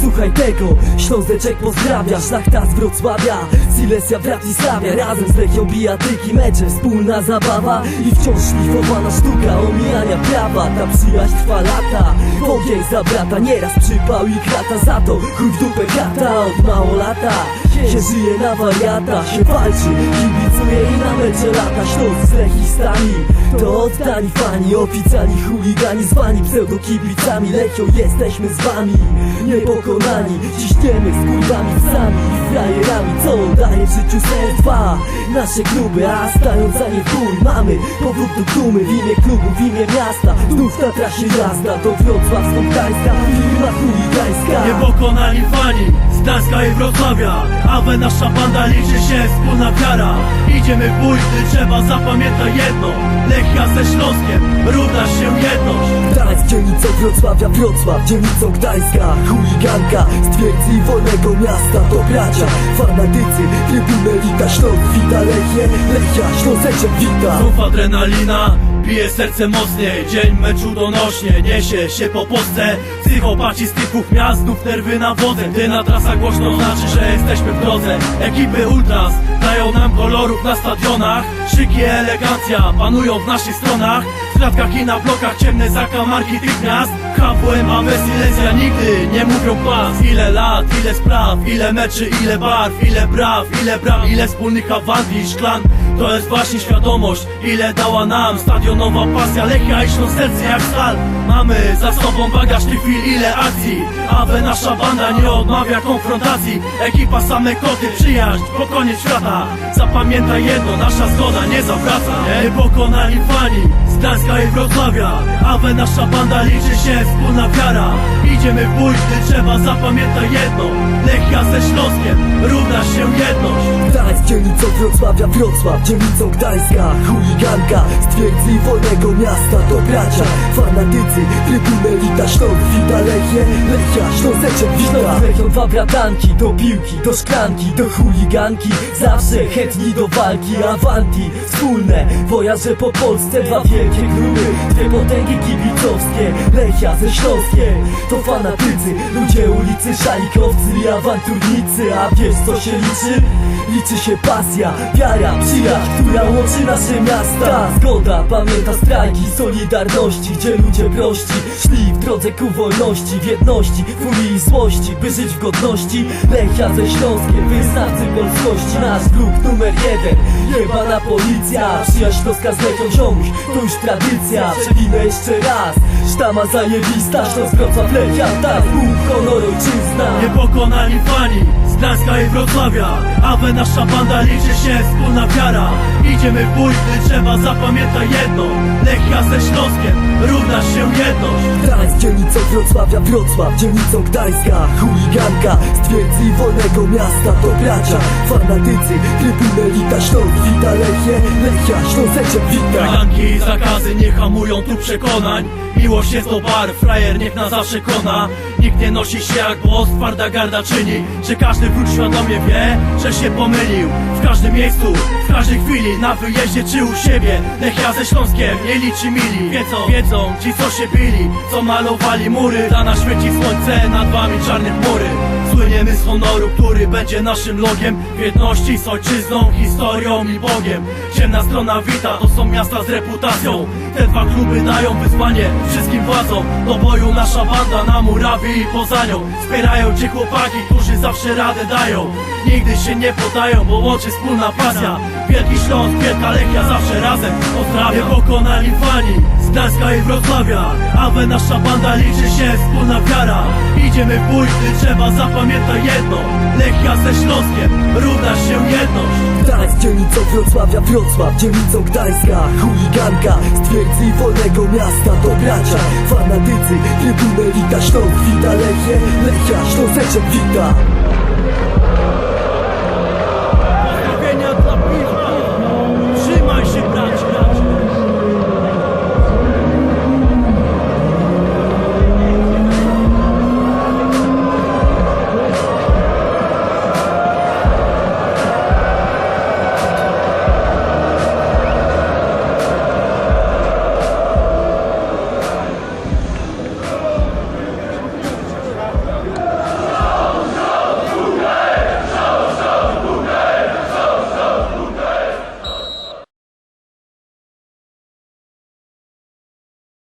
Słuchaj tego, Ślązeczek pozdrawia Szlachta z Wrocławia, Silesia Bratislavia Razem z Lechią bijatyki, mecze, wspólna zabawa I wciąż szlifowana sztuka omijania prawa. Ta przyjaźń trwa lata, ogień za brata Nieraz przypał i krata za to Chuj w dupę krata od mało lata się żyje na wariata, się walczy, kibicuje i na mecze lata. Śląsk z Lechistami, to oddani fani Oficjalni chuligani zwani pseudokibicami. Lechią jesteśmy z wami, niepokonani Ciśniemy z kurwami sami i frajerami Co daje życiu sens dwa. Nasze kluby, a stając za nie chuj Mamy powrót do dumy w imię klubu, w imię miasta Znów na trasie jazda do Wrocławsko-Gdańska Firma chuligańska. Niepokonani fani z Gdańska i Wrocławia Awe nasza banda liczy się wspólna wiara. Idziemy w bój, gdy trzeba zapamiętaj jedno. Lechia ze Śląskiem równa się jedność. Gdańsk, dzielnicą Wrocławia, Wrocław, dzielnicą Gdańska. Chuliganka, z twierdzy wolnego miasta To bracia, fanatycy, trybuny elita Śląsk wita Lechię, Lechia, Ślązeczek wita. Znów adrenalina, bije serce mocniej Dzień meczu donośnie, niesie się po Polsce. Psychopaci z typów miast, nerwy na wodze. Gdy na trasach głośno znaczy, że jesteśmy w drodze. Ekipy ultras dają nam kolorów na stadionach. Szyki, elegancja panują w naszych stronach. W klatkach i na blokach ciemne zakamarki tych miast. HWM, a Silesia nigdy nie mówią pas. Ile lat, ile spraw, ile meczy, ile barw Ile braw, ile bram, ile wspólnych awanti i szklan To jest właśnie świadomość, ile dała nam Stadionowa pasja, Lechia i serce jak stal. Mamy za sobą bagaż tych chwil, ile akcji. Aby nasza banda nie odmawia konfrontacji. Ekipa same koty, przyjaźń, po koniec świata. Zapamiętaj jedno, nasza zgoda nie zawraca. Nie pokonani fani z Gdańska i Wrocławia. Awe nasza banda liczy się wspólna wiara. Idziemy w bój, gdy trzeba. Zapamiętaj jedno Lechia ze Śląskiem równa się jedność dzielnicą Wrocławia, Wrocław, dzielnicą Gdańska. Chuliganka, z twierdzy i wolnego miasta To bracia, fanatycy, trybuny elita Śląsk wita Lechię, Lechia, Ślązeczek wita Lechią dwa bratanki, do piłki, do szklanki, do chuliganki. Zawsze chętni do walki, awanti, wspólne. Wojaże po Polsce, dwa wielkie kluby. Dwie potęgi kibicowskie, Lechia ze Śląskiem To fanatycy, ludzie ulicy, szalikowcy i awanturnicy. A wiesz co się liczy? Liczy się pasja, wiara, przyjaźń, która łączy nasze miasta. Zgoda, pamięta strajki, solidarności Gdzie ludzie prości szli w drodze ku wolności W jedności, furii i złości, by żyć w godności. Lechia ze Śląskiem, wyznawcy polskości. Nasz druk numer jeden, jebana policja. Przyjaźń śląska z Lechią ziomuś, to już tradycja. Przewinę jeszcze raz, sztama zajebista. Śląsk, Wrocław, Lechia, tak, Bóg, honor, ojczyzna. Niepokonani fani Gdańska i Wrocławia Awe nasza banda liczy się wspólna wiara. Idziemy w bój, gdy trzeba zapamiętaj jedno Lechia ze Śląskiem równa się jedność. Gdańsk, dzielnicą Wrocławia, Wrocław, dzielnicą Gdańska. Chuliganka, z twierdzy wolnego miasta To bracia, fanatycy, trybuny elita Śląsk wita Lechię, Lechia, Ślązeczek wita. Kaganki i zakazy nie hamują tu przekonań. Miłość jest do bar, frajer niech na zawsze kona. Nikt nie nosi się jak boss, twarda garda czyni Że każdy wróg świadomie wie, że się pomylił. W każdym miejscu, w każdej chwili Na wyjeździe czy u siebie. Lechia ze Śląskiem, nie liczy mili. Wiedzą, wiedzą ci co się bili Co malowali mury. Dla nas świeci słońce, nad wami czarne chmury Słyniemy z honoru, który będzie naszym logiem. W jedności z ojczyzną, historią i Bogiem. Ciemna strona wita, to są miasta z reputacją. Te dwa kluby dają wyzwanie wszystkim władzom. Do boju nasza banda na murawie i poza nią. Wspierają cię chłopaki, którzy zawsze radę dają. Nigdy się nie podają, bo łączy wspólna pasja. Wielki Śląsk, wielka Lechia, zawsze razem Pozdrawiam pokonani fani z Gdańska i Wrocławia Awe nasza banda liczy się wspólna wiara. Idziemy w bój, gdy trzeba zapamiętaj jedno Lechia ze Śląskiem równa się jedność. Gdańsk, dzielnicą Wrocławia, Wrocław, dzielnicą Gdańska. Chuliganka, z twierdzy wolnego miasta To bracia, fanatycy, trybuny elita Śląsk wita Lechię, Lechia, Ślązeczek wita